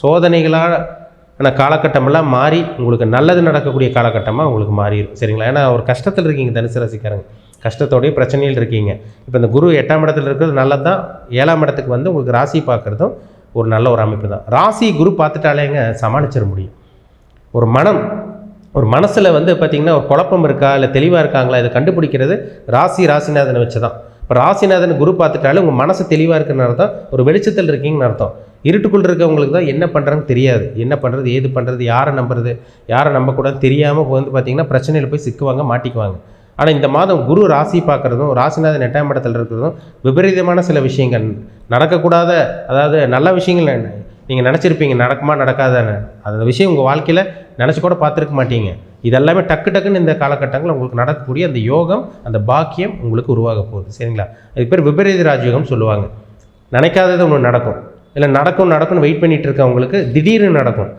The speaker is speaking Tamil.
சோதனைகளான காலகட்டமெல்லாம் மாறி உங்களுக்கு நல்லது நடக்கக்கூடிய காலகட்டமாக உங்களுக்கு மாறிடும் சரிங்களா? ஏன்னா ஒரு கஷ்டத்தில் இருக்கீங்க தனுசு ராசிக்காரங்க. கஷ்டத்தோடய பிரச்சனையில் இருக்கீங்க. இப்போ இந்த குரு எட்டாம் இடத்துல இருக்கிறது நல்லது தான் ஏழாம் இடத்துக்கு வந்து உங்களுக்கு ராசி பார்க்குறதும் ஒரு நல்ல ஒரு அமைப்பு தான். ராசி குரு பார்த்துட்டாலேங்க சமாளிச்சிட முடியும். ஒரு மனம் ஒரு மனசில் வந்து பார்த்திங்கன்னா ஒரு குழப்பம் இருக்கா இல்லை தெளிவாக இருக்காங்களா இதை கண்டுபிடிக்கிறது ராசி ராசிநாதனை வச்சு தான் இப்போ ராசிநாதன் குரு பார்த்துட்டாலே உங்கள் மனசு தெளிவாக இருக்குன்னு அர்த்தம் ஒரு வெளிச்சத்தில் இருக்கீங்கன்னு அர்த்தம். இருட்டுக்குள்ள இருக்கவங்களுக்கு தான் என்ன பண்ணுறாங்கன்னு தெரியாது. என்ன பண்ணுறது ஏது பண்ணுறது யாரை நம்புறது யாரை நம்பக்கூடாது தெரியாமல் வந்து பார்த்திங்கன்னா பிரச்சனையில் போய் சிக்குவாங்க மாட்டிக்குவாங்க. ஆனால் இந்த மாதம் குரு ராசி பார்க்குறதும் ராசிநாதன் எட்டாம் இடத்துல இருக்கிறதும் விபரீதமான சில விஷயங்கள் நடக்கக்கூடாத அதாவது நல்ல விஷயங்கள் நீங்கள் நினச்சிருப்பீங்க நடக்குமா நடக்காதான்னு. அந்த விஷயம் உங்கள் வாழ்க்கையில் நினச்சி கூட பார்த்துருக்க மாட்டீங்க. இதெல்லாமே டக்கு டக்குன்னு இந்த காலகட்டங்களில் உங்களுக்கு நடக்கக்கூடிய அந்த யோகம் அந்த பாக்கியம் உங்களுக்கு உருவாக போகுது. சரிங்களா? அதுக்கு பேர் விபரீத ராஜயோகம் சொல்லுவாங்க. நினைக்காதது ஒன்று நடக்கும். இல்லை நடக்கும் நடக்கும்னு வெயிட் பண்ணிகிட்டு இருக்கவங்களுக்கு திடீர்னு நடக்கும்.